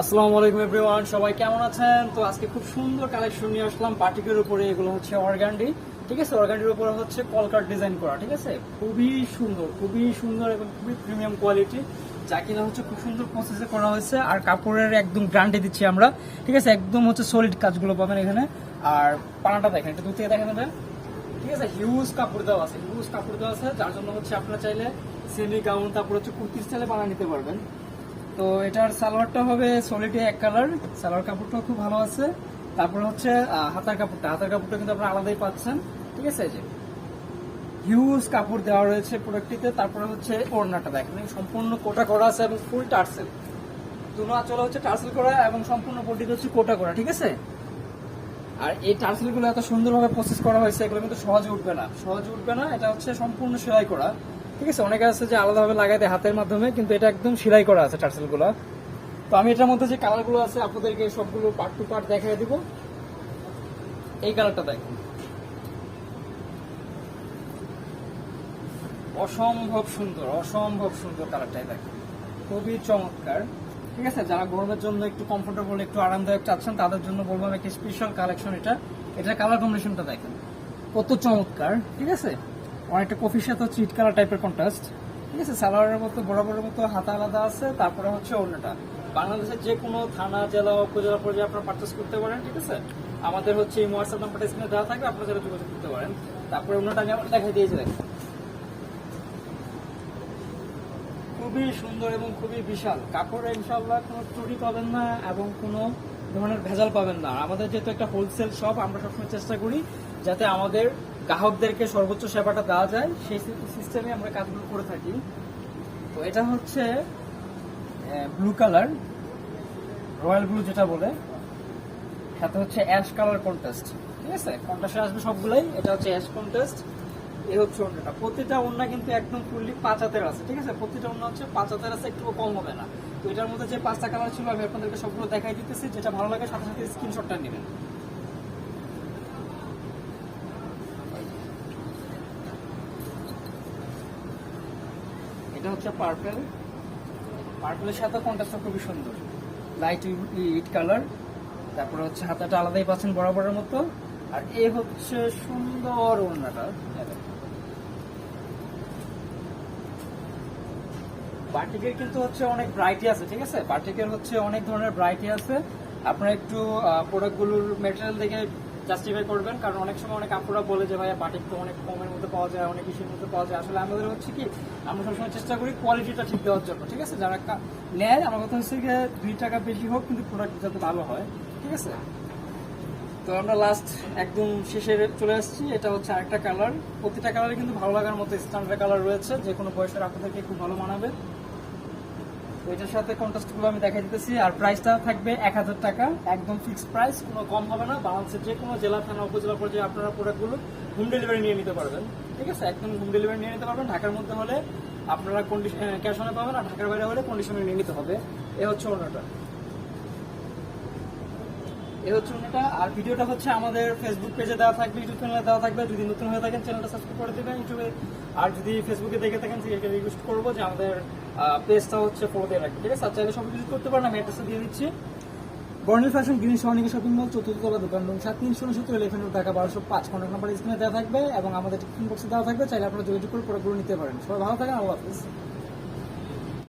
আসসালামু আলাইকুম এভরিওয়ান, সবাই কেমন আছেন? তো আজকে খুব সুন্দর কালেকশন নিয়ে আসলাম। পার্টিকের উপরে এগুলো হচ্ছে অর্গান্ডি, ঠিক আছে? অর্গান্ডির উপরে হচ্ছে কলকার ডিজাইন করা, ঠিক আছে? খুবই সুন্দর খুবই সুন্দর এবং খুবই প্রিমিয়াম কোয়ালিটি যা কিনা হচ্ছে খুব সুন্দর প্রসেসে করা হয়েছে। আর কাপড়ের একদম গ্যারান্টি দিচ্ছি আমরা, ঠিক আছে? একদম হচ্ছে সলিড কাজগুলো পাবেন এখানে। আর পানাটা দেখেন, একটু দূর থেকে দেখেন এটা ঠিক আছে? হিউজ কাপড় দেওয়া আছে হিউজ কাপড় দেওয়া আছে, যার জন্য হচ্ছে আপনারা চাইলে সেমি গাউন তারপর হচ্ছে কুর্তি স্টাইলে বানিয়ে নিতে পারবেন। তো এটার সালোয়ারটা হবে সলিডে এক কালার সালোয়ার কাপড়টাও খুব ভালো আছে। তারপর হচ্ছে হাতার কাপড়টা। হাতার কাপড়টা কিন্তু আপনারা আলাদাই পাচ্ছেন, ঠিক আছে? যে হিউজ কাপড় দেওয়া রয়েছে প্রোডাক্টটিতে। তারপরে হচ্ছে ওড়নাটা দেখেন সম্পূর্ণ কোটা করা আছে এবং ফুল টার্সেল। দুনো আঁচলে হচ্ছে টার্সেল করা এবং সম্পূর্ণ বডিতে হচ্ছে কোটা করা, ঠিক আছে? আর এই টার্সেলগুলো এত সুন্দরভাবে প্রসেস করা হয়েছে, এগুলো কিন্তু সহজে উঠবে না। সহজে উঠবে না, এটা হচ্ছে সম্পূর্ণ সেলাই করা। ঠিক আছে, অনেকে আছে যে আলাদাভাবে লাগাই দেয় হাতের মাধ্যমে, কিন্তু এটা একদম সেলাই করা আছে টার্সেলগুলো। তো আমি এটার মধ্যে যে কালারগুলো আছে, আপনাদেরকে সবগুলো পার্ট টু পার্ট দেখাই দিব। এই কালারটা দেখুন। অসম্ভব সুন্দর অসম্ভব সুন্দর কালারটাই দেখেন। খুবই চমৎকার। ঠিক আছে, যারা গরমের জন্য একটু কমফোর্টেবল একটু আরামদায়ক চাচ্ছেন, তাদের জন্য বলব আমি একটা স্পেশাল কালেকশন এটা। এটা কালার কম্বিনেশনটা দেখেন। কত চমৎকার, ঠিক আছে? অনেকটা কফির সাথে হচ্ছে ইট কালার টাইপের কন্ট্রাস্ট ঠিক আছে? সালোয়ারের মতো, বরাবরের মতো হাতা আলাদা আছে, তারপরে হচ্ছে অন্যটা। বাংলাদেশের যে কোনো থানা, জেলা, উপজেলা পর্যায়ে আপনারা পার্চেস করতে পারেন, ঠিক আছে? আমাদের হচ্ছে এই হোয়াটসঅ্যাপ নাম্বারটা স্ক্রিনে দেওয়া থাকবে, আপনারা যারা যোগাযোগ করতে পারেন। তারপরে অন্যটা আমি আমার দেখাই দিয়েছি, দেখেন। খুবই সুন্দর এবং খুবই বিশাল। কাপড়ে ইনশাল্লাহ কোনো ত্রুটি পাবেন না এবং কোনো ধরনের ভেজাল পাবেন না। আমাদের যেহেতু একটা হোলসেল শপ আমরা সবসময় চেষ্টা করি যাতে আমাদের গ্রাহকদেরকে সর্বোচ্চ সেবাটা দেওয়া যায়, সেই সিস্টেমে আমরা কাজগুলো করে থাকি। তো এটা হচ্ছে ব্লু কালার রয়্যাল ব্লু যেটা বলে, সাথে হচ্ছে অ্যাশ কালার কন্টেস্ট ঠিক আছে? কন্টেস্টে আসবে সবগুলাই, এটা হচ্ছে অ্যাশ কন্টেস্ট এই হচ্ছে অন্যটা। প্রতিটা অন্য কিন্তু একদম ফুললি পাঁচ হাতের আছে, ঠিক আছে? প্রতিটা অন্য হচ্ছে পাঁচ হাতের আছে একটু কম হবে না। তো এটার মধ্যে যে পাঁচটা কালার ছিল, আমি আপনাদেরকে সবগুলো দেখাই দিতেছি, যেটা ভালো লাগে, সাথে সাথে স্ক্রিনশটটা নেবেন। এটা হচ্ছে পার্পেল পার্পেলের সাথে কন্ট্রাস্টটা খুবই সুন্দর। লাইট ইট কালার তারপরে হচ্ছে হাতাটা আলাদাই পাচ্ছেন বরাবরের মতো। আর এ হচ্ছে সুন্দর ওড়নাটা। বাটিকের কিন্তু হচ্ছে অনেক ভ্যারাইটি আছে, ঠিক আছে? বাটিকের হচ্ছে অনেক ধরনের ভ্যারাইটি আছে। আপনারা একটু প্রোডাক্টগুলোর মেটেরিয়াল দেখে জাস্টিফাই করবেন, কারণ অনেক সময় অনেক আপুরা বলে যে, ভাইয়া, বাটিক তো অনেক কমের মধ্যে পাওয়া যায়, অনেক ইস্যুর মধ্যে পাওয়া যায়। আসলে আমাদের হচ্ছে কি, আমরা সবসময় চেষ্টা করি কোয়ালিটিটা ঠিক দেওয়ার জন্য, ঠিক আছে? যারা নেয়, আমার কথা হচ্ছে গিয়ে দুই টাকা বেশি হোক, কিন্তু প্রোডাক্ট যাতে ভালো হয়, ঠিক আছে? তো আমরা লাস্ট একদম শেষে চলে আসছি। এটা হচ্ছে আরেকটা কালার প্রতিটা কালারে কিন্তু ভালো লাগার মতো স্ট্যান্ডার্ড কালার রয়েছে। যে কোনো বয়সের আপনাদেরকে খুব ভালো মানাবে। এটার সাথে কন্ট্রাস্টগুলো আমি দেখাই দিতেছি। আর প্রাইসটা থাকবে এক হাজার টাকা। একদম ফিক্সড প্রাইস কোনো কম হবে না। বাংলাদেশের যে কোনো জেলা, থানা, উপজেলা পর্যায়ে আপনারা প্রোডাক্টগুলো হোম ডেলিভারি নিয়ে নিতে পারবেন। ঠিক আছে? একদম হোম ডেলিভারি নিয়ে নিতে পারবেন। ঢাকার মধ্যে হলে আপনারা কন্ডিশন ক্যাশ অনে পাবেন। আর ঢাকার বাইরে হলে কন্ডিশনে নিয়ে নিতে হবে। এ হচ্ছে অন্যটা। এই হচ্ছে অন্যটা। আর ভিডিওটা হচ্ছে আমাদের ফেসবুক পেজে দেওয়া থাকবে ইউটিউব চ্যানেলে দেওয়া থাকবে। যদি নতুন হয়ে থাকেন চ্যানেলটা সাবস্ক্রাইব করে দেবেন ইউটিউবে আর যদি ফেসবুকে দেখে থাকেন সেটাকে রিকোয়েস্ট করব যে আমাদের পেজটা হচ্ছে ফলো দিয়ে ঠিক আছে? আর চাইলে সব কিছু করতে পারেন, আমি অ্যাড্রেসটা দিয়ে দিচ্ছি। বর্ণিল ফ্যাশন গ্রিন সহনিকা শপিং মল চতুর্থ তলা দোকান, রুম সাত, তিনশো উনসত্তর এলিফেন্ট টাকা বারোশো পাঁচ কন্ট্যাক্ট নাম্বার স্ক্রিনে দেওয়া থাকবে এবং আমাদের টিফিন বক্সে দেওয়া থাকবে, চাইলে আপনারা যোগাযোগ করে প্রোডাক্টগুলো নিতে পারেন। সবাই ভালো থাকেন, আল্লাহ হাফিজ।